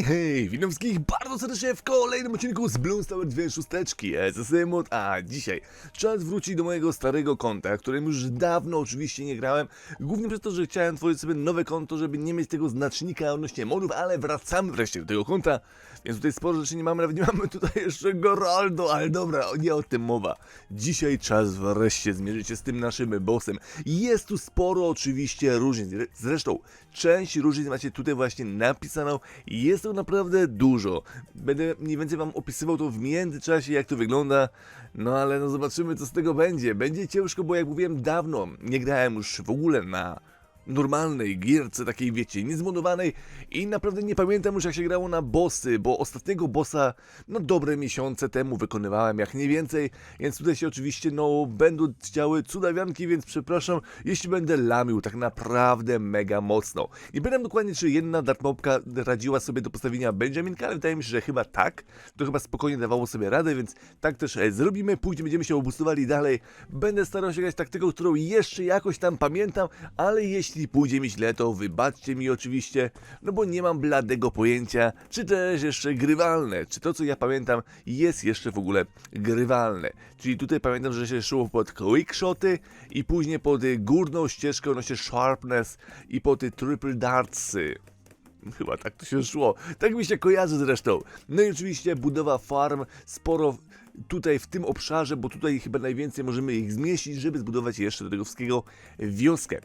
Hej, hej, witam wszystkich bardzo serdecznie w kolejnym odcinku z Bloons Tower 2 szósteczki SSM Mod, a dzisiaj czas wrócić do mojego starego konta, którym już dawno oczywiście nie grałem, głównie przez to, że chciałem tworzyć sobie nowe konto, żeby nie mieć tego znacznika odnośnie modów, ale wracamy wreszcie do tego konta, więc tutaj sporo rzeczy nie mamy, nawet nie mamy tutaj jeszcze Goraldo, ale dobra, nie o tym mowa. Dzisiaj czas wreszcie zmierzyć się z tym naszym bossem. Jest tu sporo oczywiście różnic, zresztą część różnic macie tutaj właśnie napisaną jest to naprawdę dużo. Będę mniej więcej wam opisywał to w międzyczasie, jak to wygląda, no ale no zobaczymy co z tego będzie. Będzie ciężko, bo jak mówiłem dawno, nie grałem już w ogóle na normalnej gierce, takiej wiecie, niezmodowanej. I naprawdę nie pamiętam już jak się grało na bossy, bo ostatniego bossa no dobre miesiące temu wykonywałem jak nie więcej, więc tutaj się oczywiście no będą chciały cudawianki, więc przepraszam, jeśli będę lamił tak naprawdę mega mocno. Nie pamiętam dokładnie czy jedna dartmopka radziła sobie do postawienia Benjaminka, ale wydaje mi się, że chyba tak, to chyba spokojnie dawało sobie radę, więc tak też e, zrobimy, później będziemy się obustowali dalej, będę starał się grać taktyką, którą jeszcze jakoś tam pamiętam, ale jeśli pójdzie mi źle, to wybaczcie mi oczywiście, no bo nie mam bladego pojęcia, czy też jeszcze grywalne, czy to co ja pamiętam jest jeszcze w ogóle grywalne. Czyli tutaj pamiętam, że się szło pod quickshoty i później pod górną ścieżkę odnośnie sharpness i pod triple dartsy. Chyba tak to się szło. Tak mi się kojarzy zresztą. No i oczywiście budowa farm, sporo tutaj w tym obszarze, bo tutaj chyba najwięcej możemy ich zmieścić, żeby zbudować jeszcze do tego wszystkiego wioskę.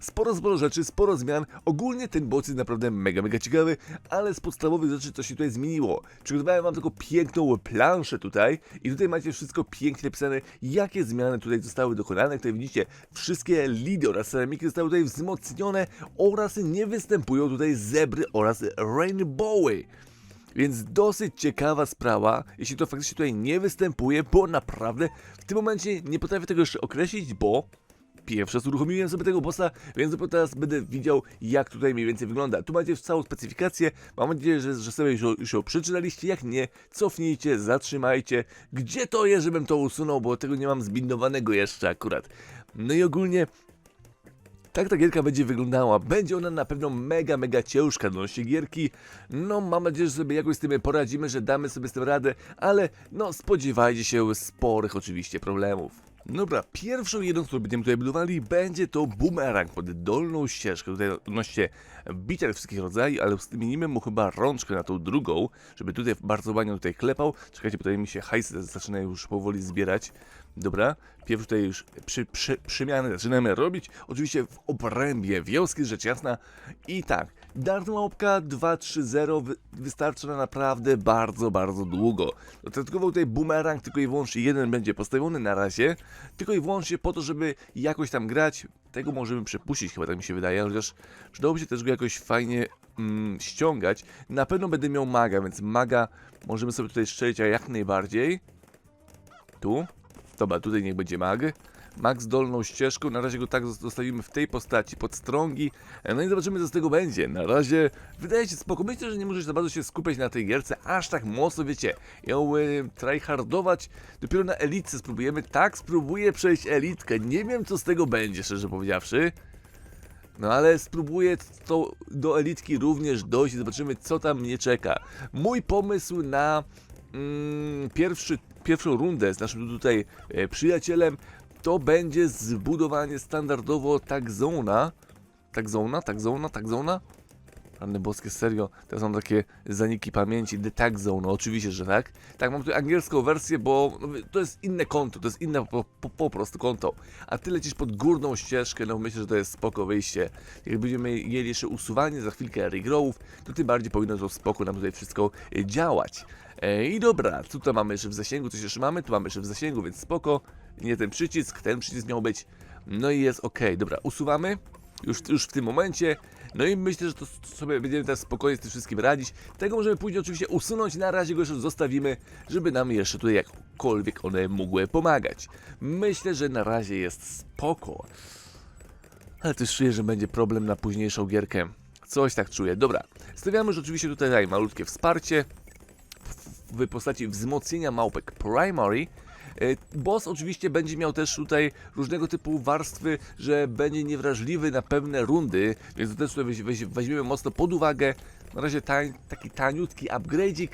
Sporo, sporo rzeczy, sporo zmian. Ogólnie ten boss jest naprawdę mega, mega ciekawy, ale z podstawowych rzeczy co się tutaj zmieniło. Przygotowałem wam taką piękną planszę tutaj i tutaj macie wszystko pięknie napisane, jakie zmiany tutaj zostały dokonane. Tutaj widzicie, wszystkie lidy oraz ceramiki zostały tutaj wzmocnione oraz nie występują tutaj zebry oraz rainbowy. Więc dosyć ciekawa sprawa, jeśli to faktycznie tutaj nie występuje, bo naprawdę w tym momencie nie potrafię tego jeszcze określić, bo pierwszy uruchomiłem sobie tego bossa, więc dopiero teraz będę widział, jak tutaj mniej więcej wygląda. Tu macie całą specyfikację, mam nadzieję, że, że sobie już, ją przeczytaliście, jak nie, cofnijcie, zatrzymajcie. Gdzie to jest, żebym to usunął, bo tego nie mam zbindowanego jeszcze akurat. No i ogólnie tak ta gierka będzie wyglądała. Będzie ona na pewno mega, mega ciężka odnośnie gierki. No, mam nadzieję, że sobie jakoś z tym poradzimy, że damy sobie z tym radę, ale no, spodziewajcie się sporych oczywiście problemów. Dobra, pierwszą jedną, którą będziemy tutaj budowali, będzie to boomerang pod dolną ścieżkę. Tutaj odnośnie bicia wszystkich rodzajów, ale zmienimy mu chyba rączkę na tą drugą, żeby tutaj bardzo ładnie tutaj klepał. Czekajcie, tutaj mi się hajsy zaczynają już powoli zbierać. Dobra, pierwszy tutaj już przy, przy, przemiany zaczynamy robić. Oczywiście w obrębie wioski, rzecz jasna. I tak, Dart małpka 2.3.0 wy, wystarczy na naprawdę bardzo, bardzo długo. Dodatkowo tutaj boomerang tylko i wyłącznie jeden będzie postawiony na razie, tylko i wyłącznie po to, żeby jakoś tam grać. Tego możemy przepuścić, chyba tak mi się wydaje, chociaż przydałoby się też go jakoś fajnie mm, ściągać. Na pewno będę miał maga, więc maga możemy sobie tutaj strzelić, a jak najbardziej. Tu. Dobra, tutaj niech będzie mag. Mag z dolną ścieżką, na razie go tak zostawimy w tej postaci, pod strągi. No i zobaczymy co z tego będzie. Na razie wydaje się spoko. Myślę, że nie możesz za bardzo się skupiać na tej gierce, aż tak mocno, wiecie, ją y, tryhardować. Dopiero na elitce spróbujemy. Tak, spróbuję przejść elitkę. Nie wiem co z tego będzie, szczerze powiedziawszy. No ale spróbuję to do elitki również dojść i zobaczymy co tam mnie czeka. Mój pomysł na mm, pierwszy, pierwszą rundę z naszym tutaj e, przyjacielem to będzie zbudowanie standardowo tak zona. Tak zona, tak zona, tak zona. Rany boskie, serio, teraz mam takie zaniki pamięci, The Tag Zone, oczywiście, że tak. Tak, mam tutaj angielską wersję, bo no, to jest inne konto, to jest inne po, po, po prostu konto. A ty lecisz pod górną ścieżkę, no myślę, że to jest spoko wyjście. Jak będziemy mieli jeszcze usuwanie, za chwilkę regrowów, to tym bardziej powinno to spoko nam tutaj wszystko e, działać. E, I dobra, tutaj mamy jeszcze w zasięgu, coś jeszcze mamy, tu mamy jeszcze w zasięgu, więc spoko. Nie ten przycisk, ten przycisk miał być. No i jest ok, dobra, usuwamy. Już, już w tym momencie. No i myślę, że to sobie będziemy teraz spokojnie z tym wszystkim radzić. Tego możemy później oczywiście usunąć, na razie go jeszcze zostawimy, żeby nam jeszcze tutaj jakkolwiek one mogły pomagać. Myślę, że na razie jest spoko. Ale też czuję, że będzie problem na późniejszą gierkę. Coś tak czuję. Dobra, stawiamy już oczywiście tutaj malutkie wsparcie w postaci wzmocnienia małpek Primary. E, Boss oczywiście będzie miał też tutaj różnego typu warstwy, że będzie niewrażliwy na pewne rundy, więc to też tutaj weź, weź, weźmiemy mocno pod uwagę. Na razie tań, taki taniutki upgrade'ik,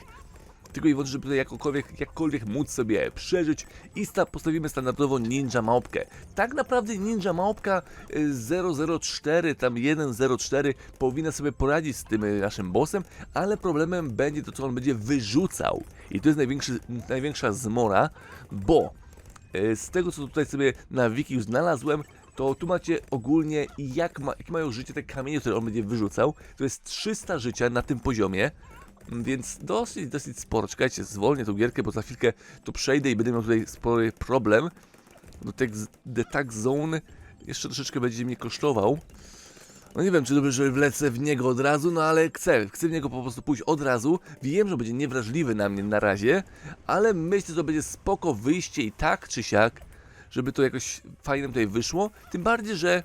tylko i wyłącznie, żeby jakkolwiek, jakkolwiek móc sobie przeżyć i sta, postawimy standardowo ninja małpkę. Tak naprawdę ninja małpka y, 004, tam 104 powinna sobie poradzić z tym y, naszym bossem, ale problemem będzie to, co on będzie wyrzucał. I to jest największy, największa zmora, bo y, z tego, co tutaj sobie na wiki już znalazłem, to tu macie ogólnie jak, ma, mają życie te kamienie, które on będzie wyrzucał. To jest 300 życia na tym poziomie. Więc dosyć, dosyć sporo. Czekajcie, zwolnię tą gierkę, bo za chwilkę tu przejdę i będę miał tutaj spory problem. Do tak, The Tag Zone jeszcze troszeczkę będzie mnie kosztował. No nie wiem, czy dobrze, że wlecę w niego od razu, no ale chcę, chcę w niego po prostu pójść od razu. Wiem, że będzie niewrażliwy na mnie na razie, ale myślę, że to będzie spoko wyjście i tak czy siak, żeby to jakoś fajnie tutaj wyszło. Tym bardziej, że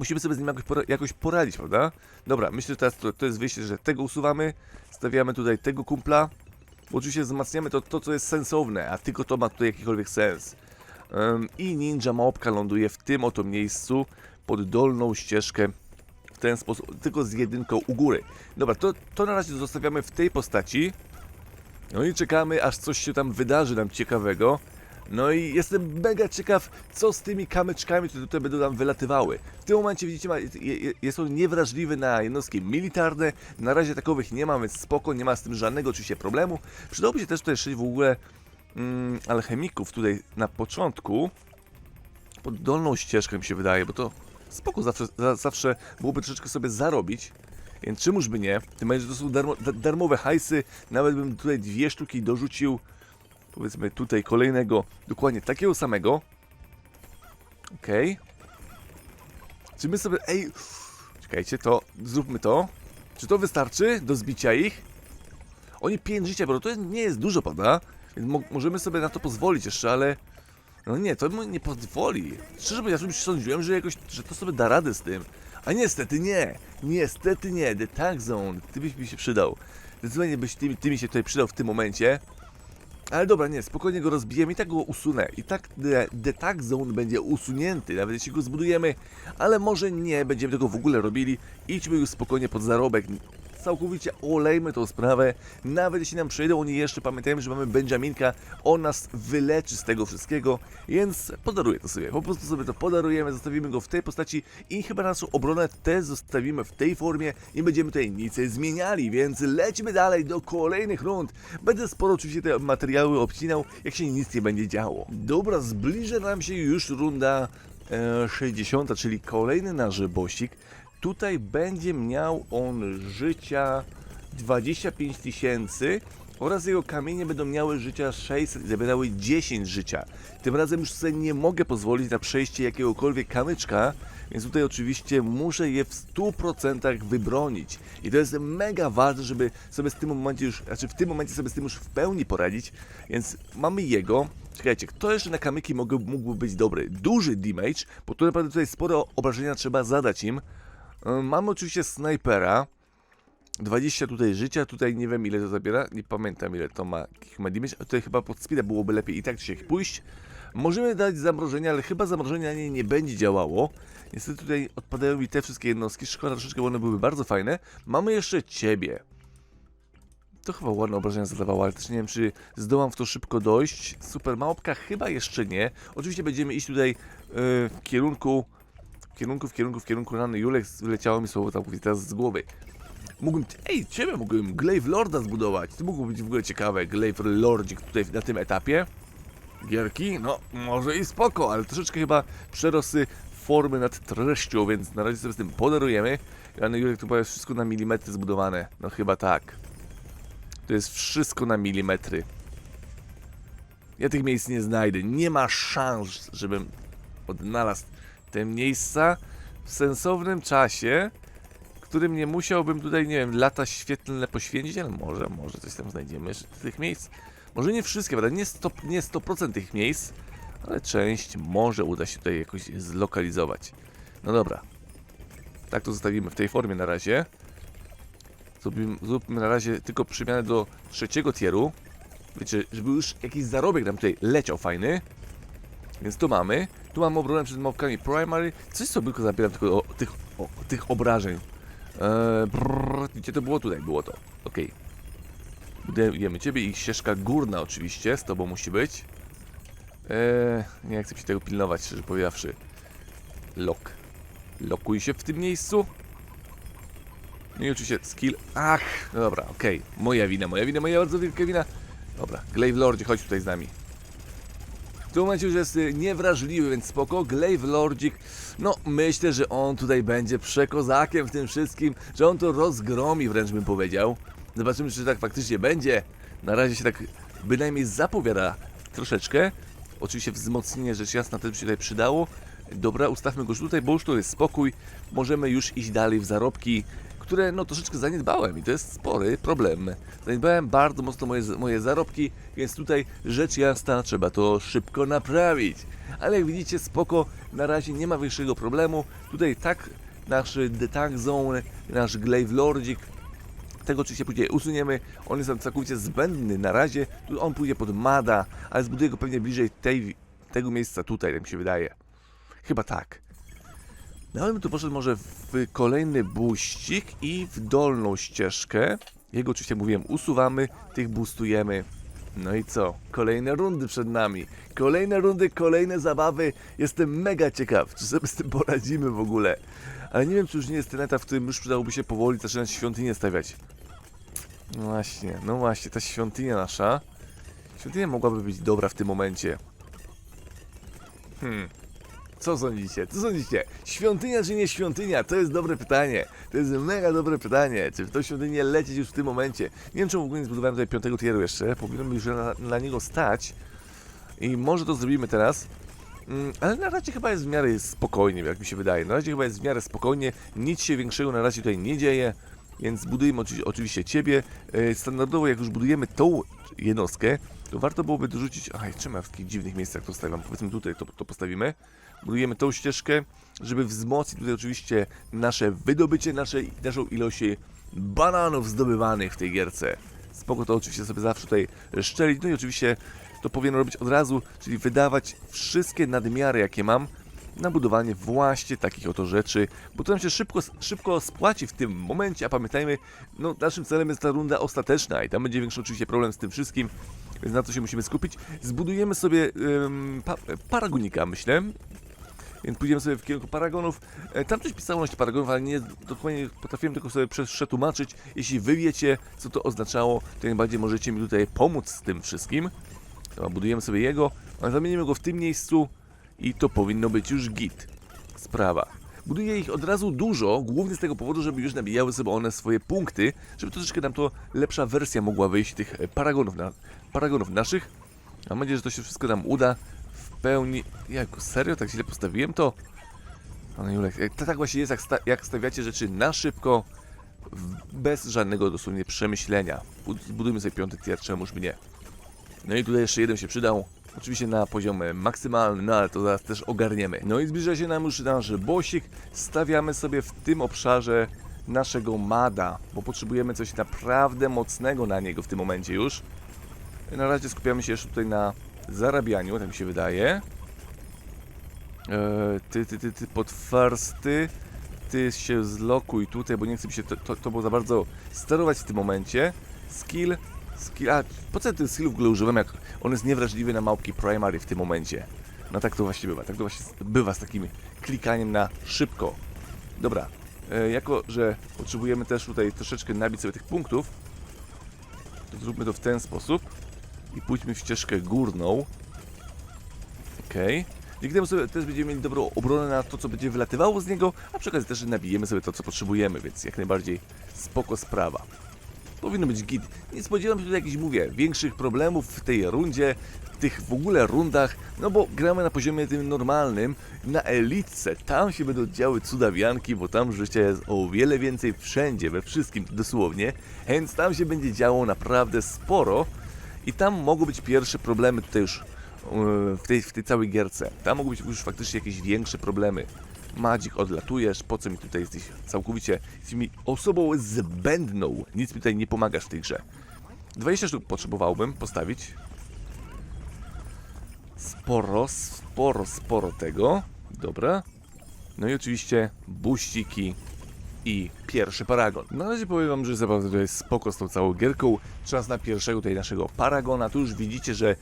musimy sobie z nim jakoś, pora jakoś poradzić, prawda? Dobra, myślę, że teraz to, to jest wyjście, że tego usuwamy, stawiamy tutaj tego kumpla, oczywiście wzmacniamy to, to co jest sensowne, a tylko to ma tutaj jakikolwiek sens. Ym, I ninja małpka ląduje w tym oto miejscu, pod dolną ścieżkę, w ten sposób, tylko z jedynką u góry. Dobra, to, to na razie zostawiamy w tej postaci. No i czekamy, aż coś się tam wydarzy nam ciekawego. No i jestem mega ciekaw, co z tymi kamyczkami, które tutaj będą nam wylatywały. W tym momencie widzicie, jest on niewrażliwy na jednostki militarne. Na razie takowych nie ma, więc spoko, nie ma z tym żadnego oczywiście problemu. Przydałoby się też tutaj jeszcze w ogóle mm, alchemików tutaj na początku. Pod dolną ścieżkę mi się wydaje, bo to spoko zawsze, za, zawsze byłoby troszeczkę sobie zarobić. Więc czemuż by nie? Tym bardziej, że to są darmo, da, darmowe hajsy. Nawet bym tutaj dwie sztuki dorzucił powiedzmy tutaj kolejnego, dokładnie takiego samego. Okej. Czy my sobie, ej, czekajcie, to zróbmy to. Czy to wystarczy do zbicia ich? Oni 5 życia, bo to nie jest dużo, prawda? Więc mo możemy sobie na to pozwolić jeszcze, ale... No nie, to mu nie pozwoli. Szczerze mówiąc, ja sądziłem, że jakoś, że to sobie da radę z tym. A niestety nie. Niestety nie. The Tag Zone. Ty byś mi się przydał. Zdecydowanie byś ty, ty mi się tutaj przydał w tym momencie. Ale dobra, nie, spokojnie go rozbijemy i tak go usunę. I tak the, tag zone będzie usunięty, nawet jeśli go zbudujemy, ale może nie będziemy tego w ogóle robili. Idźmy już spokojnie pod zarobek. Całkowicie olejmy tą sprawę. Nawet jeśli nam przejdą oni jeszcze, pamiętajmy, że mamy Benjaminka, on nas wyleczy z tego wszystkiego, więc podaruję to sobie. Po prostu sobie to podarujemy, zostawimy go w tej postaci i chyba naszą obronę też zostawimy w tej formie i będziemy tutaj nic zmieniali, więc lecimy dalej do kolejnych rund. Będę sporo oczywiście te materiały obcinał, jak się nic nie będzie działo. Dobra, zbliża nam się już runda e, 60, czyli kolejny nasz bosik. Tutaj będzie miał on życia 25 tysięcy oraz jego kamienie będą miały życia 600 i zabierały 10 życia. Tym razem już sobie nie mogę pozwolić na przejście jakiegokolwiek kamyczka, więc tutaj oczywiście muszę je w 100% wybronić. I to jest mega ważne, żeby sobie z tym momencie już, znaczy w tym momencie sobie z tym już w pełni poradzić, więc mamy jego. Czekajcie, kto jeszcze na kamyki mogę, mógłby być dobry? Duży damage, bo tu naprawdę tutaj sporo obrażenia trzeba zadać im. Ym, Mamy oczywiście snajpera. 20 tutaj życia, tutaj nie wiem ile to zabiera, nie pamiętam ile to ma, ma damage, a tutaj chyba pod speeda byłoby lepiej i tak czy siak pójść. Możemy dać zamrożenie, ale chyba zamrożenie na nie nie będzie działało. Niestety tutaj odpadają mi te wszystkie jednostki, szkoda troszeczkę, one były bardzo fajne. Mamy jeszcze ciebie. To chyba ładne obrażenia zadawało, ale też nie wiem, czy zdołam w to szybko dojść. Super małpka chyba jeszcze nie. Oczywiście będziemy iść tutaj yy, w kierunku, kierunku, w kierunku, w kierunku rany Julek, wyleciało mi słowo tam teraz z głowy. Mógłbym, ej, ciebie mógłbym Glaive Lorda zbudować. To mogło być w ogóle ciekawe, Glaive Lordzik tutaj na tym etapie. Gierki, no może i spoko, ale troszeczkę chyba przerosły formy nad treścią, więc na razie sobie z tym podarujemy. Rany Julek to chyba jest wszystko na milimetry zbudowane. No chyba tak. To jest wszystko na milimetry. Ja tych miejsc nie znajdę. Nie ma szans, żebym odnalazł te miejsca w sensownym czasie, którym nie musiałbym tutaj, nie wiem, lata świetlne poświęcić, ale może, może coś tam znajdziemy z tych miejsc. Może nie wszystkie, prawda? Nie 100%, nie 100% tych miejsc, ale część może uda się tutaj jakoś zlokalizować. No dobra. Tak to zostawimy w tej formie na razie. Zrobimy, zróbmy na razie tylko przemianę do trzeciego tieru. Wiecie, żeby już jakiś zarobek nam tutaj leciał fajny. Więc to mamy. Tu mamy obronę przed małpkami primary. Coś sobie tylko zabieram tylko o, tych, o, tych obrażeń. Eee, brrr, gdzie to było? Tutaj było to. Okej. Budujemy ciebie i ścieżka górna oczywiście, z tobą musi być. Eee, nie chcę się tego pilnować, szczerze powiedziawszy. Lok. Lokuj się w tym miejscu. No i oczywiście skill. Ach, no dobra, okej. Moja wina, moja wina, moja bardzo wielka wina. Dobra, Glaive Lordzie, chodź tutaj z nami. W tym momencie już jest y, niewrażliwy, więc spoko. Glaive Lordzik, no myślę, że on tutaj będzie przekozakiem w tym wszystkim, że on to rozgromi wręcz bym powiedział. Zobaczymy, czy tak faktycznie będzie. Na razie się tak bynajmniej zapowiada troszeczkę. Oczywiście wzmocnienie rzecz jasna też by się tutaj przydało. Dobra, ustawmy go już tutaj, bo już tu jest spokój. Możemy już iść dalej w zarobki, które no troszeczkę zaniedbałem i to jest spory problem. Zaniedbałem bardzo mocno moje, moje zarobki, więc tutaj rzecz jasna trzeba to szybko naprawić. Ale jak widzicie spoko, na razie nie ma większego problemu. Tutaj tak nasz The Tank Zone, nasz Glaive Lordzik tego oczywiście później usuniemy. On jest tam całkowicie zbędny na razie. On pójdzie pod Mada, ale zbuduję go pewnie bliżej tej, tego miejsca tutaj, tak mi się wydaje. Chyba tak. No ale bym tu poszedł może w kolejny buścik i w dolną ścieżkę. Jego oczywiście mówiłem, usuwamy, tych boostujemy. No i co? Kolejne rundy przed nami. Kolejne rundy, kolejne zabawy. Jestem mega ciekaw, czy sobie z tym poradzimy w ogóle. Ale nie wiem, czy już nie jest ten etap, w którym już przydałoby się powoli zaczynać świątynię stawiać. No właśnie, no właśnie, ta świątynia nasza. Świątynia mogłaby być dobra w tym momencie. Hmm. Co sądzicie? Co sądzicie? Świątynia czy nie świątynia? To jest dobre pytanie. To jest mega dobre pytanie. Czy w tą świątynię lecieć już w tym momencie? Nie wiem, czemu w ogóle nie zbudowałem tutaj piątego tieru jeszcze. Powinienem już na, na niego stać. I może to zrobimy teraz. Mm, ale na razie chyba jest w miarę spokojnie, jak mi się wydaje. Na razie chyba jest w miarę spokojnie. Nic się większego na razie tutaj nie dzieje. Więc budujemy oczy, oczywiście ciebie. E, Standardowo, jak już budujemy tą jednostkę, to warto byłoby dorzucić. Aj, czemu ja w takich dziwnych miejscach to stawiam? Powiedzmy tutaj to, to postawimy. Budujemy tą ścieżkę, żeby wzmocnić tutaj oczywiście nasze wydobycie, naszej, naszą ilość bananów zdobywanych w tej gierce. Spoko to oczywiście sobie zawsze tutaj szczelić. No i oczywiście to powinno robić od razu, czyli wydawać wszystkie nadmiary, jakie mam, na budowanie właśnie takich oto rzeczy, bo to nam się szybko, szybko spłaci w tym momencie, a pamiętajmy, no naszym celem jest ta runda ostateczna i tam będzie większy oczywiście problem z tym wszystkim, więc na to się musimy skupić. Zbudujemy sobie ym, pa, paragonika, myślę, więc pójdziemy sobie w kierunku paragonów. E, Tam coś pisało na paragonów, ale nie dokładnie potrafiłem tylko sobie prze- przetłumaczyć. Jeśli wy wiecie, co to oznaczało, to najbardziej możecie mi tutaj pomóc z tym wszystkim. Dobra, budujemy sobie jego, a zamienimy go w tym miejscu i to powinno być już git. Sprawa. Buduję ich od razu dużo, głównie z tego powodu, żeby już nabijały sobie one swoje punkty, żeby troszeczkę nam to lepsza wersja mogła wyjść tych e, paragonów, na, paragonów naszych. Mam nadzieję, że to się wszystko nam uda pełni. Jak serio? Tak źle postawiłem to? Panie Julek, jak- to tak właśnie jest, jak, sta jak stawiacie rzeczy na szybko, bez żadnego dosłownie przemyślenia. Bud- Zbudujmy sobie piąty tier, czemuż by nie. No i tutaj jeszcze jeden się przydał. Oczywiście na poziomie maksymalny, no ale to zaraz też ogarniemy. No i zbliża się nam już nasz bosik. Stawiamy sobie w tym obszarze naszego mada, bo potrzebujemy coś naprawdę mocnego na niego w tym momencie już. Na razie skupiamy się jeszcze tutaj na zarabianiu, tak mi się wydaje. Eee, ty, ty, ty, ty, potwarsty. Ty się zlokuj tutaj, bo nie chcę mi się to, to, to było za bardzo sterować w tym momencie. Skill, skill, a po co tych skillów w ogóle używam, jak on jest niewrażliwy na małpki primary w tym momencie? No tak to właśnie bywa, tak to właśnie bywa z takim klikaniem na szybko. Dobra, e, jako że potrzebujemy też tutaj troszeczkę nabić sobie tych punktów, to zróbmy to w ten sposób i pójdźmy w ścieżkę górną. Okej. Dzięki temu sobie też będziemy mieli dobrą obronę na to, co będzie wylatywało z niego, a przy okazji też nabijemy sobie to, co potrzebujemy, więc jak najbardziej spoko sprawa. Powinno być git. Nie spodziewam się tutaj jakichś, mówię, większych problemów w tej rundzie, w tych w ogóle rundach, no bo gramy na poziomie tym normalnym, na elitce. Tam się będą działy cudawianki, bo tam życia jest o wiele więcej wszędzie, we wszystkim dosłownie, więc tam się będzie działo naprawdę sporo i tam mogą być pierwsze problemy tutaj już yy, w tej, w tej całej gierce. Tam mogą być już faktycznie jakieś większe problemy. Madzik, odlatujesz, po co mi tutaj jesteś całkowicie, jesteś mi osobą zbędną, nic mi tutaj nie pomagasz w tej grze. 20 sztuk potrzebowałbym postawić. Sporo, sporo, sporo tego. Dobra. No i oczywiście buściki. I pierwszy paragon. Na razie powiem wam, że naprawdę to jest spoko z tą całą gierką. Czas na pierwszego tutaj naszego paragona. Tu już widzicie, że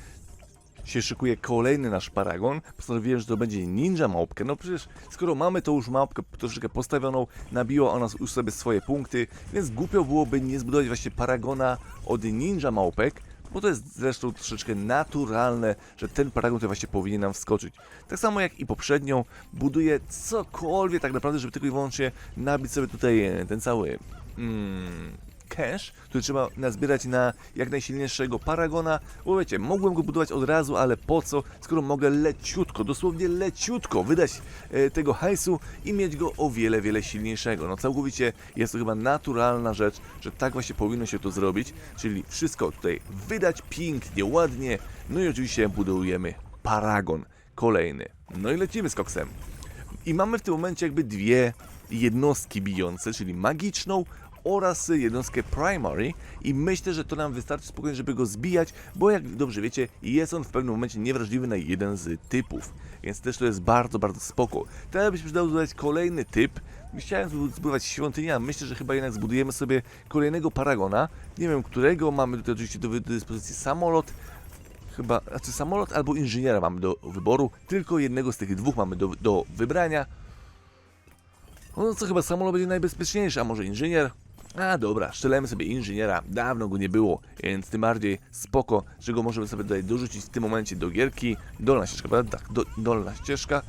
się szykuje kolejny nasz paragon. Postanowiłem, że to będzie ninja małpkę. No przecież skoro mamy tą już małpkę troszeczkę postawioną, nabiła ona już sobie swoje punkty, więc głupio byłoby nie zbudować właśnie paragona od ninja małpek, bo to jest zresztą troszeczkę naturalne, że ten paragon tutaj właśnie powinien nam wskoczyć. Tak samo jak i poprzednią, buduję cokolwiek tak naprawdę, żeby tylko i wyłącznie nabić sobie tutaj e, ten cały... Mm, cash, który trzeba nazbierać na jak najsilniejszego paragona, bo wiecie, mogłem go budować od razu, ale po co, skoro mogę leciutko, dosłownie leciutko wydać e, tego hajsu i mieć go o wiele, wiele silniejszego. No całkowicie jest to chyba naturalna rzecz, że tak właśnie powinno się to zrobić, czyli wszystko tutaj wydać pięknie, ładnie, no i oczywiście budujemy paragon kolejny. No i lecimy z koksem. I mamy w tym momencie jakby dwie jednostki bijące, czyli magiczną oraz jednostkę primary i myślę, że to nam wystarczy spokojnie, żeby go zbijać, bo jak dobrze wiecie, jest on w pewnym momencie niewrażliwy na jeden z typów, więc też to jest bardzo, bardzo spoko. Teraz byśmy przydał dodać kolejny typ, Chciałem zbu- zbudować świątynię, myślę, że chyba jednak zbudujemy sobie kolejnego paragona. Nie wiem którego, mamy tutaj oczywiście do dyspozycji samolot, chyba, znaczy samolot albo inżyniera mamy do wyboru, tylko jednego z tych dwóch mamy do, do wybrania. No co chyba samolot będzie najbezpieczniejszy, a może inżynier? A dobra, strzelemy sobie inżyniera, dawno go nie było, więc tym bardziej spoko, że go możemy sobie tutaj dorzucić w tym momencie do gierki. Dolna ścieżka, prawda? Tak, do, dolna ścieżka.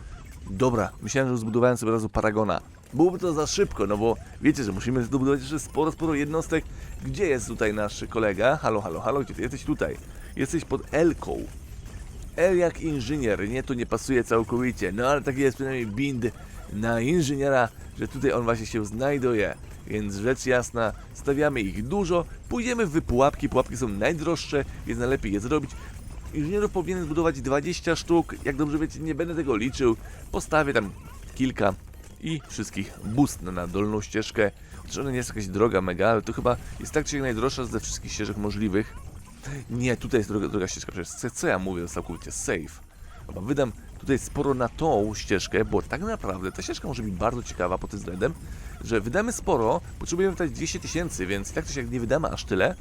Dobra, myślałem, że zbudowałem sobie razu Paragona. Byłoby to za szybko, no bo wiecie, że musimy zbudować jeszcze sporo, sporo jednostek. Gdzie jest tutaj nasz kolega? Halo, halo, halo, gdzie ty jesteś tutaj? Jesteś pod Elką. L jak inżynier, nie, to nie pasuje całkowicie, no ale taki jest przynajmniej bind na inżyniera, że tutaj on właśnie się znajduje. Więc rzecz jasna, stawiamy ich dużo, pójdziemy w pułapki, pułapki są najdroższe, więc najlepiej je zrobić. Inżynierów powinien zbudować 20 sztuk, jak dobrze wiecie, nie będę tego liczył, postawię tam kilka i wszystkich bustnę na dolną ścieżkę. Chociaż ona nie jest jakaś droga mega, ale to chyba jest tak czy najdroższa ze wszystkich ścieżek możliwych. Nie, tutaj jest droga, droga ścieżka, przecież co ja mówię, całkowicie safe. Chyba wydam tutaj sporo na tą ścieżkę, bo tak naprawdę ta ścieżka może być bardzo ciekawa pod tym względem, że wydamy sporo, potrzebujemy wydać 200 tysięcy, więc tak czy jak nie wydamy aż tyle,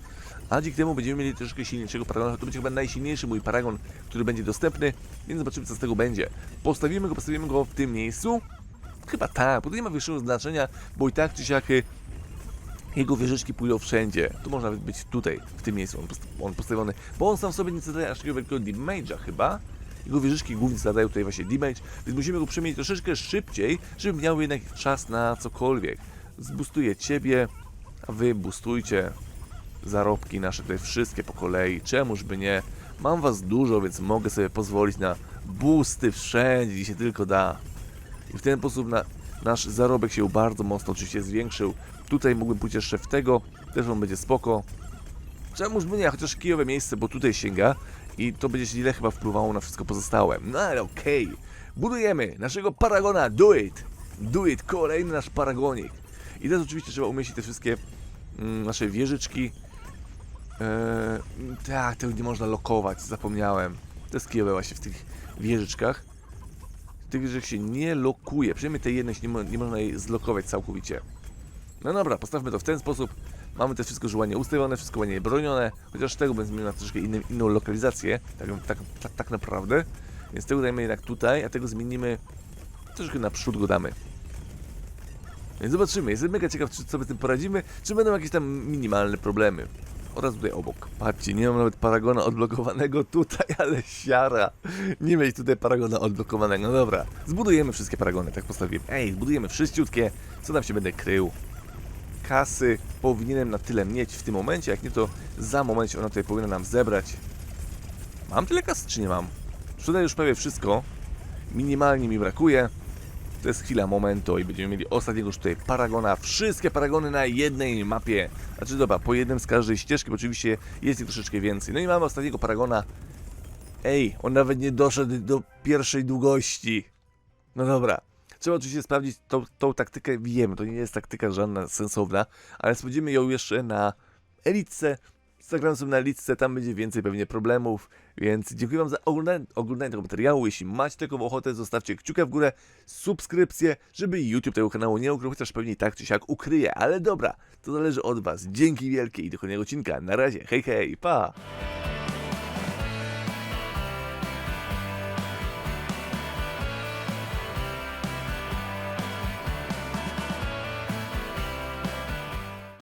a dzięki temu będziemy mieli troszkę silniejszego paragona, to będzie chyba najsilniejszy mój paragon, który będzie dostępny, więc zobaczymy co z tego będzie. Postawimy go, postawimy go w tym miejscu, chyba tak, bo to nie ma większego znaczenia, bo i tak czy siak y, jego wieżyczki pójdą wszędzie. Tu może nawet być tutaj, w tym miejscu on, on postawiony, bo on sam sobie nie zadaje aż takiego wielkiego damage'a chyba. Jego wieżyczki głównie zadają tutaj właśnie damage, więc musimy go przemienić troszeczkę szybciej, żeby miał jednak czas na cokolwiek. Zbustuję ciebie, a wy boostujcie zarobki nasze tutaj wszystkie po kolei. Czemuż by nie? Mam was dużo, więc mogę sobie pozwolić na boosty wszędzie, gdzie się tylko da. I w ten sposób na, nasz zarobek się bardzo mocno oczywiście zwiększył. Tutaj mógłbym pójść jeszcze w tego, też on będzie spoko. Czemuż by nie, chociaż kijowe miejsce, bo tutaj sięga i to będzie źle chyba wpływało na wszystko pozostałe. No ale okej, budujemy naszego paragona, do it! Do it, kolejny nasz paragonik. I teraz oczywiście trzeba umieścić te wszystkie mm, nasze wieżyczki. Eee, tak, tego nie można lokować, zapomniałem. To jest kijowe właśnie w tych wieżyczkach tych wieżyczek się nie lokuje. Przynajmniej tej jednej nie, mo nie można jej zlokować całkowicie. No dobra, postawmy to w ten sposób. Mamy to wszystko już ustawione, wszystko ładnie bronione, chociaż tego będę zmienił na troszkę inną lokalizację, tak, tak, tak, tak naprawdę. Więc tego dajmy jednak tutaj, a tego zmienimy, troszkę naprzód go damy. Więc zobaczymy, jestem mega ciekaw, czy sobie z tym poradzimy, czy będą jakieś tam minimalne problemy. Oraz tutaj obok. Patrzcie, nie mam nawet paragona odblokowanego tutaj, ale siara. Nie mieć tutaj paragona odblokowanego. No dobra, zbudujemy wszystkie paragony, tak postawiłem. Ej, zbudujemy wszyściutkie, co tam się będę krył. Kasy powinienem na tyle mieć w tym momencie, jak nie to za moment się ona tutaj powinna nam zebrać. Mam tyle kasy, czy nie mam? Sprzedaję już prawie wszystko. Minimalnie mi brakuje. To jest chwila momentu i będziemy mieli ostatniego już tutaj paragona. Wszystkie paragony na jednej mapie. Znaczy dobra, po jednym z każdej ścieżki, bo oczywiście jest ich troszeczkę więcej. No i mamy ostatniego paragona. Ej, on nawet nie doszedł do pierwszej długości. No dobra. Trzeba oczywiście sprawdzić tą, tą taktykę. Wiem, to nie jest taktyka żadna sensowna, ale sprawdzimy ją jeszcze na elitce. zagram sobie na listce, tam będzie więcej pewnie problemów, więc dziękuję wam za oglądanie, oglądanie tego materiału, jeśli macie taką ochotę, zostawcie kciuka w górę, subskrypcję, żeby YouTube tego kanału nie ukrył, chociaż pewnie tak czy siak ukryje, ale dobra, to zależy od was, dzięki wielkie i do kolejnego odcinka, na razie, hej hej, pa!